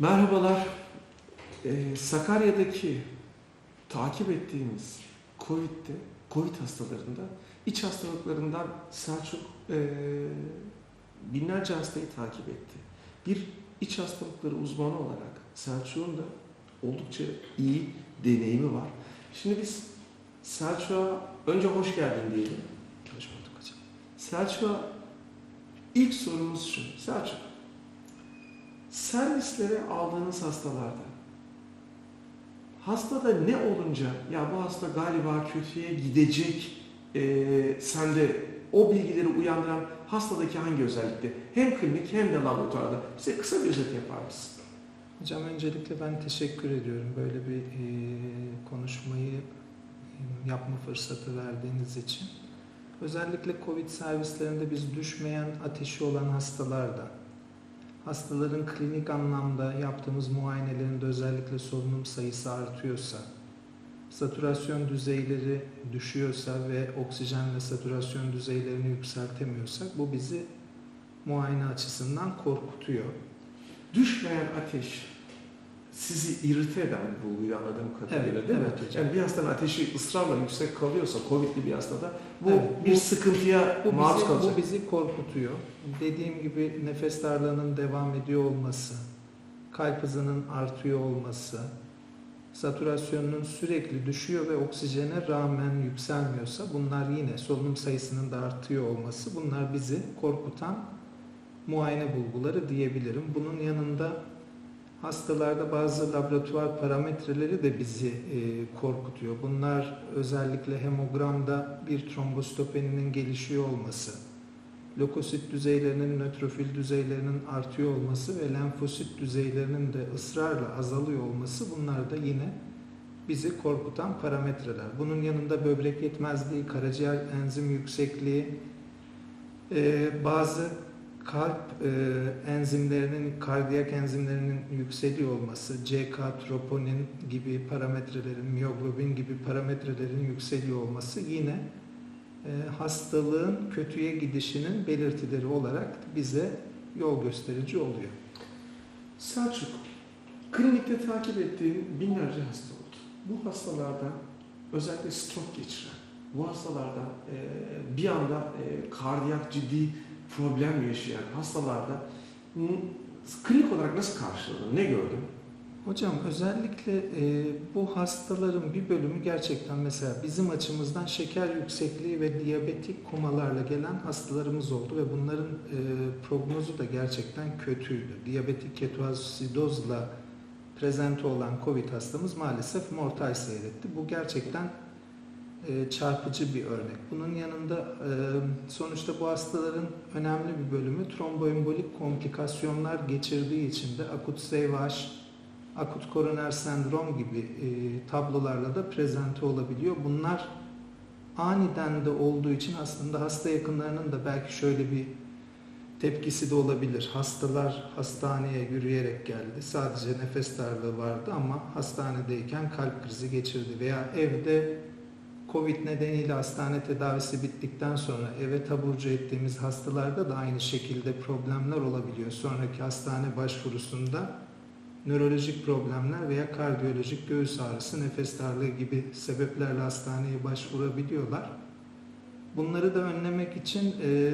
Merhabalar. Ee, Sakarya'daki takip ettiğimiz COVID'de, COVID hastalarında iç hastalıklarından Selçuk ee, binlerce hastayı takip etti. Bir iç hastalıkları uzmanı olarak Selçuk'un da oldukça iyi deneyimi var. Şimdi biz Selçuk'a önce hoş geldin diyelim. Hoş bulduk hocam. Selçuk'a ilk sorumuz şu. Selçuk, servislere aldığınız hastalarda hastada ne olunca ya bu hasta galiba kötüye gidecek e, sende o bilgileri uyandıran hastadaki hangi özellikte hem klinik hem de laboratuvarda bize kısa bir özet yapar mısın? Hocam öncelikle ben teşekkür ediyorum böyle bir e, konuşmayı yapma fırsatı verdiğiniz için. Özellikle COVID servislerinde biz düşmeyen ateşi olan hastalarda, hastaların klinik anlamda yaptığımız muayenelerinde özellikle solunum sayısı artıyorsa, saturasyon düzeyleri düşüyorsa ve oksijenle saturasyon düzeylerini yükseltemiyorsak bu bizi muayene açısından korkutuyor. Düşmeyen ateş sizi irite eden bulguyu anladığım kadarıyla Evet, değil mi? evet hocam. Yani bir hastanın ateşi ısrarla yüksek kalıyorsa, COVID'li bir hastada bu Evet, bir bu- sıkıntıya Bu maruz bizi, kalacak. bu bizi korkutuyor. Dediğim gibi nefes darlığının devam ediyor olması, kalp hızının artıyor olması, satürasyonunun sürekli düşüyor ve oksijene rağmen yükselmiyorsa bunlar yine solunum sayısının da artıyor olması bunlar bizi korkutan muayene bulguları diyebilirim. Bunun yanında hastalarda bazı laboratuvar parametreleri de bizi e, korkutuyor. Bunlar özellikle hemogramda bir trombostopeninin gelişiyor olması, lökosit düzeylerinin, nötrofil düzeylerinin artıyor olması ve lenfosit düzeylerinin de ısrarla azalıyor olması bunlar da yine bizi korkutan parametreler. Bunun yanında böbrek yetmezliği, karaciğer enzim yüksekliği, e, bazı kalp e, enzimlerinin, kardiyak enzimlerinin yükseliyor olması, CK, troponin gibi parametrelerin, miyoglobin gibi parametrelerin yükseliyor olması yine e, hastalığın kötüye gidişinin belirtileri olarak bize yol gösterici oluyor. Selçuk, klinikte takip ettiğin binlerce hasta oldu. Bu hastalardan özellikle stroke geçiren, bu hastalardan e, bir anda e, kardiyak ciddi problem yaşayan hastalarda klinik olarak nasıl karşıladın, ne gördün? Hocam özellikle e, bu hastaların bir bölümü gerçekten mesela bizim açımızdan şeker yüksekliği ve diyabetik komalarla gelen hastalarımız oldu ve bunların e, prognozu da gerçekten kötüydü. Diyabetik ketoasidozla prezente olan COVID hastamız maalesef mortal seyretti. Bu gerçekten e, çarpıcı bir örnek. Bunun yanında e, sonuçta bu hastaların önemli bir bölümü tromboembolik komplikasyonlar geçirdiği için de akut SVH, akut koroner sendrom gibi e, tablolarla da prezente olabiliyor. Bunlar aniden de olduğu için aslında hasta yakınlarının da belki şöyle bir tepkisi de olabilir. Hastalar hastaneye yürüyerek geldi. Sadece nefes darlığı vardı ama hastanedeyken kalp krizi geçirdi veya evde Covid nedeniyle hastane tedavisi bittikten sonra eve taburcu ettiğimiz hastalarda da aynı şekilde problemler olabiliyor. Sonraki hastane başvurusunda nörolojik problemler veya kardiyolojik göğüs ağrısı, nefes darlığı gibi sebeplerle hastaneye başvurabiliyorlar. Bunları da önlemek için e,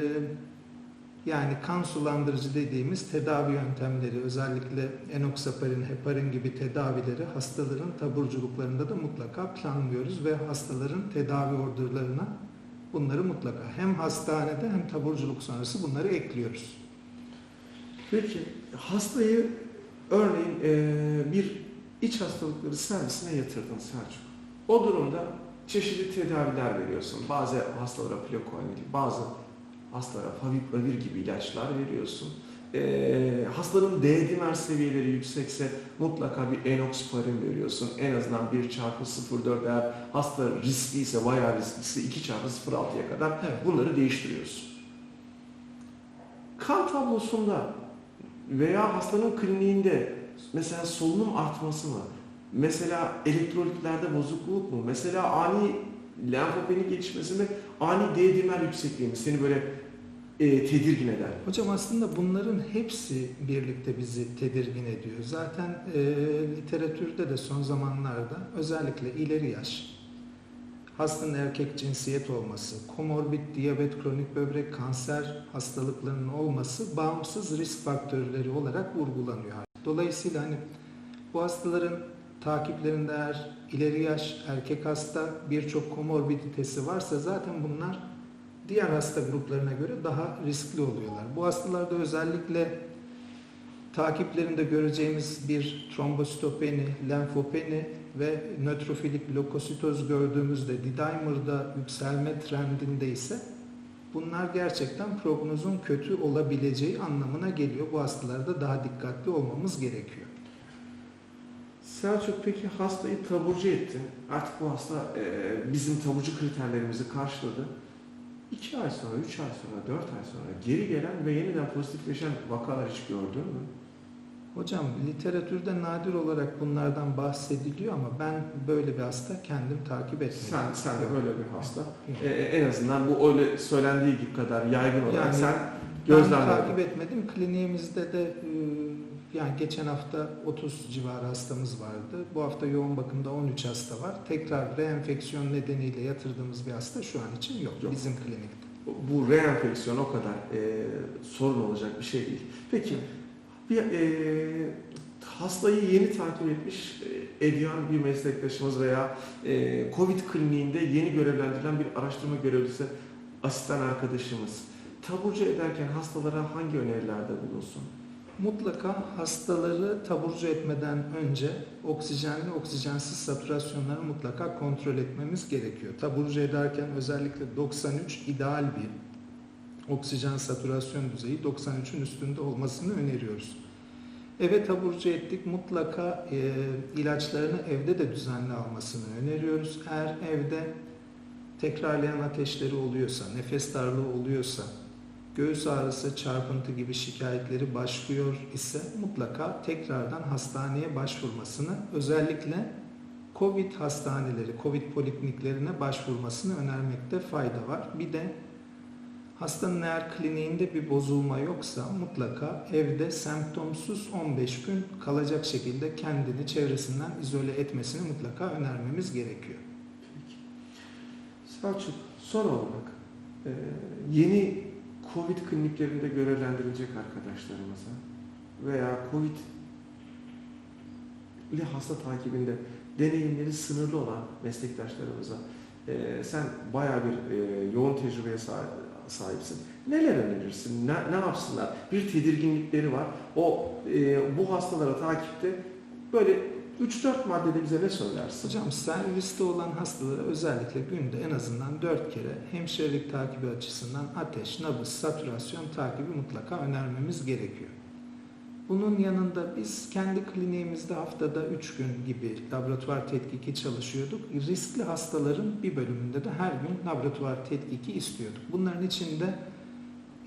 yani kan sulandırıcı dediğimiz tedavi yöntemleri özellikle enoxaparin, heparin gibi tedavileri hastaların taburculuklarında da mutlaka planlıyoruz ve hastaların tedavi orderlarına bunları mutlaka hem hastanede hem taburculuk sonrası bunları ekliyoruz. Peki hastayı örneğin e, bir iç hastalıkları servisine yatırdın Selçuk. O durumda çeşitli tedaviler veriyorsun. Bazı hastalara plakoanil, bazı hastalara favipiravir gibi ilaçlar veriyorsun. E, hastanın D dimer seviyeleri yüksekse mutlaka bir enoxaparin veriyorsun. En azından 1 çarpı 0,4 eğer hasta riskliyse, bayağı riskliyse 2 çarpı 0,6'ya kadar Evet. bunları değiştiriyorsun. Kan tablosunda veya hastanın kliniğinde mesela solunum artması mı? Mesela elektrolitlerde bozukluk mu? Mesela ani lenfopeni gelişmesi mi? Ani D dimer yüksekliği mi? Seni böyle e, tedirgin eder. Hocam aslında bunların hepsi birlikte bizi tedirgin ediyor. Zaten e, literatürde de son zamanlarda özellikle ileri yaş, hastanın erkek cinsiyet olması, komorbid diyabet, kronik böbrek kanser hastalıklarının olması bağımsız risk faktörleri olarak vurgulanıyor. Dolayısıyla hani bu hastaların takiplerinde eğer ileri yaş erkek hasta birçok komorbiditesi varsa zaten bunlar diğer hasta gruplarına göre daha riskli oluyorlar. Bu hastalarda özellikle takiplerinde göreceğimiz bir trombositopeni, lenfopeni ve nötrofilik lokositoz gördüğümüzde D-dimer'da yükselme trendinde ise bunlar gerçekten prognozun kötü olabileceği anlamına geliyor. Bu hastalarda daha dikkatli olmamız gerekiyor. Selçuk peki hastayı taburcu etti. Artık bu hasta e, bizim taburcu kriterlerimizi karşıladı. 2 ay sonra, 3 ay sonra, 4 ay sonra geri gelen ve yeniden pozitifleşen vakalar hiç gördün mü? Hocam literatürde nadir olarak bunlardan bahsediliyor ama ben böyle bir hasta kendim takip etmedim. Sen, sen de böyle bir hasta. Yok. E, en azından bu öyle söylendiği gibi kadar yaygın olarak Yani sen Ben gözlemledin. takip etmedim. Kliniğimizde de e, yani geçen hafta 30 civarı hastamız vardı. Bu hafta yoğun bakımda 13 hasta var. Tekrar reenfeksiyon nedeniyle yatırdığımız bir hasta şu an için yok, Yok. bizim klinikte. Bu reenfeksiyon o kadar e, sorun olacak bir şey değil. Peki bir e, hastayı yeni takip etmiş e, bir meslektaşımız veya e, COVID kliniğinde yeni görevlendirilen bir araştırma görevlisi asistan arkadaşımız taburcu ederken hastalara hangi önerilerde bulunsun? Mutlaka hastaları taburcu etmeden önce oksijenli oksijensiz satürasyonları mutlaka kontrol etmemiz gerekiyor. Taburcu ederken özellikle 93 ideal bir oksijen satürasyon düzeyi 93'ün üstünde olmasını öneriyoruz. Eve taburcu ettik mutlaka e, ilaçlarını evde de düzenli almasını öneriyoruz. Eğer evde tekrarlayan ateşleri oluyorsa, nefes darlığı oluyorsa, göğüs ağrısı, çarpıntı gibi şikayetleri başlıyor ise mutlaka tekrardan hastaneye başvurmasını, özellikle COVID hastaneleri, COVID polikliniklerine başvurmasını önermekte fayda var. Bir de hastanın eğer kliniğinde bir bozulma yoksa mutlaka evde semptomsuz 15 gün kalacak şekilde kendini çevresinden izole etmesini mutlaka önermemiz gerekiyor. Selçuk son olarak yeni COVID kliniklerinde görevlendirilecek arkadaşlarımıza veya COVID ile hasta takibinde deneyimleri sınırlı olan meslektaşlarımıza e, sen bayağı bir e, yoğun tecrübeye sahip, sahipsin. Neler önerirsin? Ne, ne yapsınlar? Bir tedirginlikleri var. O e, bu hastalara takipte böyle 3-4 maddede bize ne söylersin? Hocam serviste olan hastalara özellikle günde en azından 4 kere hemşirelik takibi açısından ateş, nabız, satürasyon takibi mutlaka önermemiz gerekiyor. Bunun yanında biz kendi kliniğimizde haftada 3 gün gibi laboratuvar tetkiki çalışıyorduk. Riskli hastaların bir bölümünde de her gün laboratuvar tetkiki istiyorduk. Bunların içinde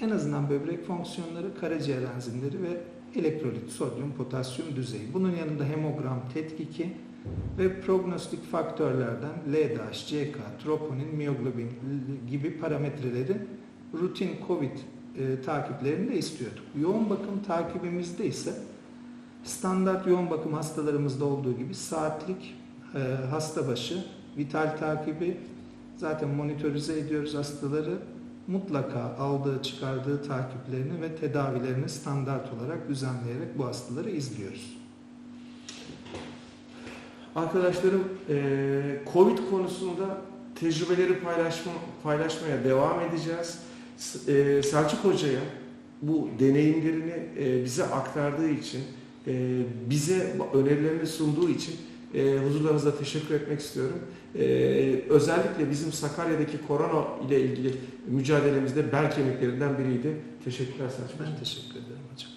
en azından böbrek fonksiyonları, karaciğer enzimleri ve elektrolit, sodyum, potasyum düzeyi. Bunun yanında hemogram tetkiki ve prognostik faktörlerden LDH, CK, troponin, miyoglobin gibi parametreleri rutin COVID e, takiplerini de istiyorduk. Yoğun bakım takibimizde ise standart yoğun bakım hastalarımızda olduğu gibi saatlik e, hasta başı vital takibi zaten monitörize ediyoruz hastaları mutlaka aldığı çıkardığı takiplerini ve tedavilerini standart olarak düzenleyerek bu hastaları izliyoruz. Arkadaşlarım eee, Covid konusunda tecrübeleri paylaşma, paylaşmaya devam edeceğiz. Eee, Selçuk Hoca'ya bu deneyimlerini eee, bize aktardığı için, bize önerilerini sunduğu için eee, huzurlarınızda teşekkür etmek istiyorum. Eee, özellikle bizim Sakarya'daki korona ile ilgili mücadelemizde bel kemiklerinden biriydi. Teşekkürler Selçuk. Ben teşekkür ederim hocam.